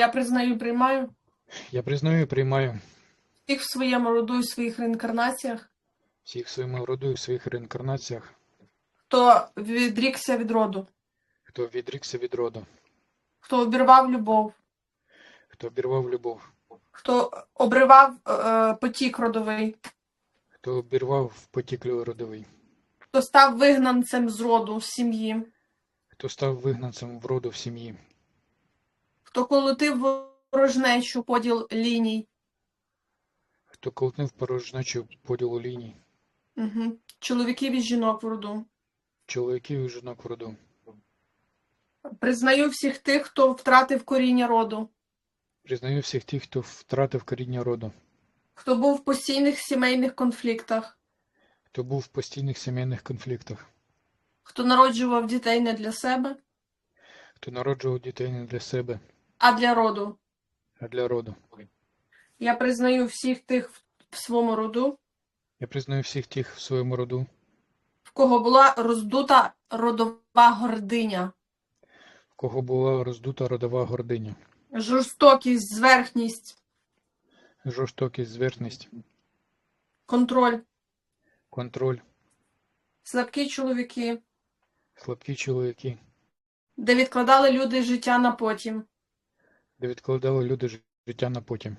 Я признаю приймаю. Я признаю і приймаю. Всіх в своєму роду і своїх реінкарнаціях, всіх в своєму роду і в своїх реінкарнаціях, хто відрікся від роду, хто відрікся від роду, хто обірвав любов, хто обірвав любов, хто обривав е, потік родовий, хто обірвав потік родовий, хто став вигнанцем з роду, з сім'ї, хто став вигнанцем в роду в сім'ї, хто колотив ворожнечу поділ ліній, хто колотнив порожнечу поділу ліній, угу. чоловіків і жінок в роду. чоловіків і жінок в роду. Признаю всіх тих, хто втратив коріння роду, Признаю всіх тих, хто втратив коріння роду, хто був в постійних сімейних конфліктах, хто був в постійних сімейних конфліктах, хто народжував дітей не для себе, хто народжував дітей не для себе, а для роду. а для роду. Я признаю всіх тих в своєму роду, Я признаю всіх тих в своєму роду, в кого була роздута родова гординя, в кого була роздута родова гординя, жорстокість, зверхність, жорстокість, зверхність, контроль, контроль, слабкі чоловіки, слабкі чоловіки, де відкладали люди життя на потім, де відкладали люди життя на потім,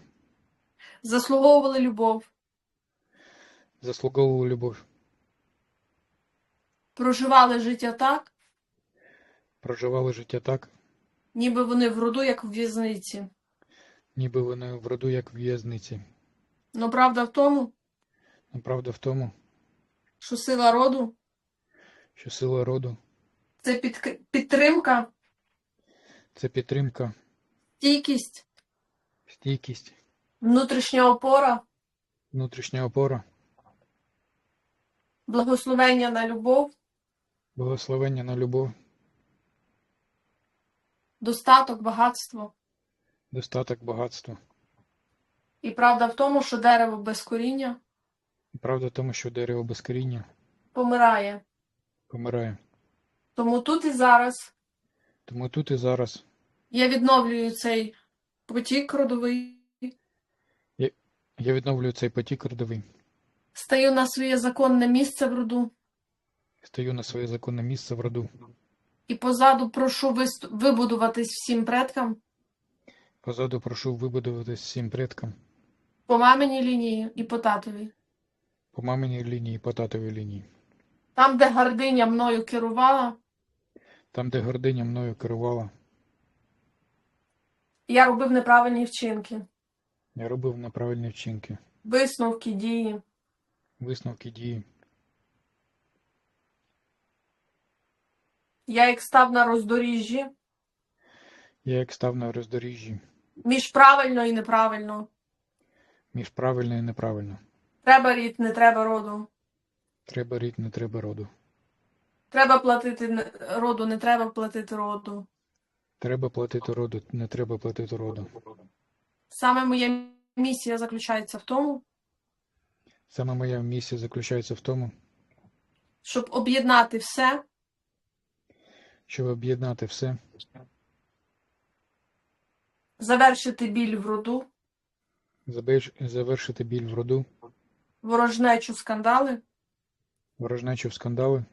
заслуговували любов, заслуговували любов, проживали життя так, проживали життя так, ніби вони в роду, як в в'язниці. ніби вони в роду як в в'язниці. Но правда в тому, Но правда в тому, що сила роду? Що сила роду. Це підк- підтримка, це підтримка, стійкість, стійкість, внутрішня опора, внутрішня опора, благословення на любов, благословення на любов, достаток, багатство. достаток, багатство. І правда в тому, що дерево без коріння І правда в тому, що дерево без коріння помирає. помирає. Тому тут і зараз Тому тут і зараз я відновлюю цей потік родовий, я відновлюю цей потік родовий, стаю на своє законне місце в роду. Стаю на своє законне місце в роду. і позаду прошу вибудуватись всім предкам. Позаду прошу вибудуватись всім предкам. По маминій лінії і по татовій. по маминій лінії, по татовій лінії. Там, де гординя мною керувала, Там, де гординя мною керувала, я робив неправильні вчинки, я робив неправильні вчинки, висновки, дії. висновки дії. Я як став на роздоріжжі Я як став на роздоріжжі між правильно і неправильно. між правильно і неправильно. Треба рід, не треба роду. Треба рід, не треба роду. Треба платити не- роду, не треба платити роду. Треба платити роду, не треба платити роду. Саме моя місія заключається в тому, Саме моя місія заключається в тому, щоб об'єднати все, щоб об'єднати все, завершити біль в роду, забеж- завершити біль в роду, ворожнечу, скандали, ворожнечу в скандали,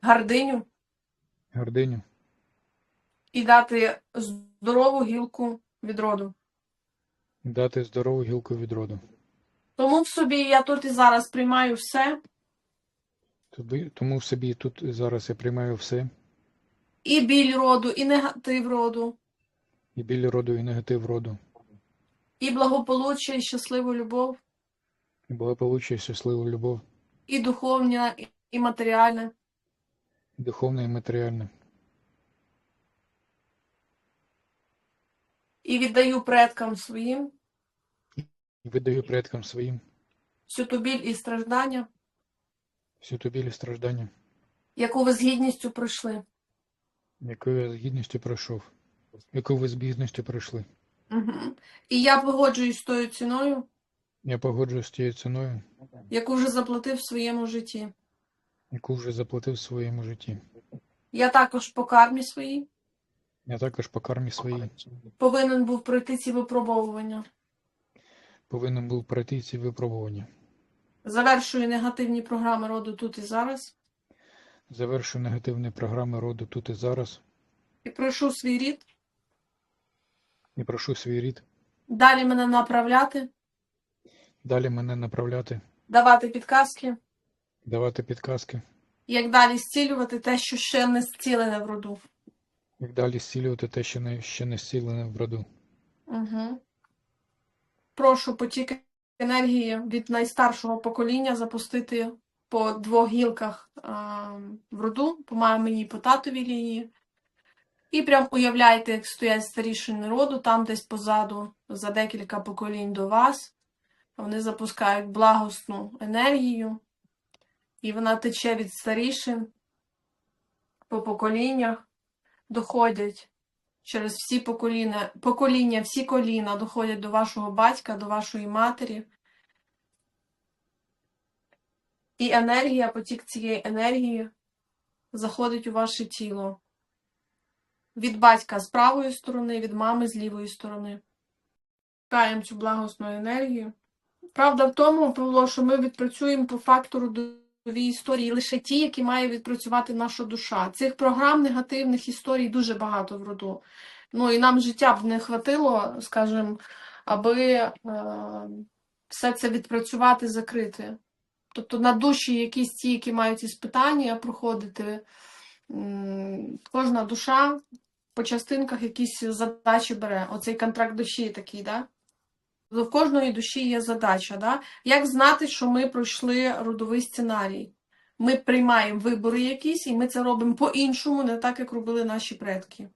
гардиню. Гординю і дати здорову гілку від роду. дати здорову гілку від роду. Тому в собі я тут і зараз приймаю все, Тобі- Тому в собі тут і зараз я приймаю все, і біль роду, і негатив роду, і біль роду, і негатив роду, і благополуччя, і щасливу любов, і благополуччя, і щасливу любов, і духовне, і- і матеріальне. і духовне, і матеріальне. І віддаю предкам своїм І видаю предкам своїм всю ту біль і страждання, всю ту біль і страждання, яку ви з гідністю пройшли. яку я з гідністю пройшов, яку ви з гідністю пройшли. Угу. І я погоджуюсь з тою ціною, Я погоджуюсь з тією ціною, яку вже заплатив в своєму житті. яку вже заплатив в своєму житті. Я також по кармі своїй Я також по кармі своїй повинен був пройти ці випробовування. повинен був пройти ці випробування. Завершую негативні програми роду тут і зараз. Завершую негативні програми роду тут і зараз І прошу свій рід і прошу свій рід далі мене направляти, далі мене направляти, давати підказки, давати підказки, як далі зцілювати те, що ще не зцілене в роду. Як далі зцілювати те, що не, ще не зцілене в роду. Угу. Прошу потік енергії від найстаршого покоління запустити по двох гілках а, в роду, по маминій по татовій лінії. І прям уявляйте, як стоять старішини роду, там десь позаду, за декілька поколінь до вас. Вони запускають благосну енергію, і вона тече від старішин по поколіннях, доходять через всі покоління, покоління, всі коліна доходять до вашого батька, до вашої матері. І енергія, потік цієї енергії заходить у ваше тіло. Від батька з правої сторони, від мами з лівої сторони. Шукаємо цю благосну енергію. Правда в тому, Павло, що ми відпрацюємо по родовій історії лише ті, які має відпрацювати наша душа. Цих програм негативних історій дуже багато в роду. Ну і нам життя б не хватило, скажімо, аби е, все це відпрацювати, закрити. Тобто на душі якісь ті, які мають іспитання проходити, кожна душа по частинках якісь задачі бере. Оцей контракт душі такий, да? В кожної душі є задача. Да? Як знати, що ми пройшли родовий сценарій? Ми приймаємо вибори якісь, і ми це робимо по-іншому, не так, як робили наші предки.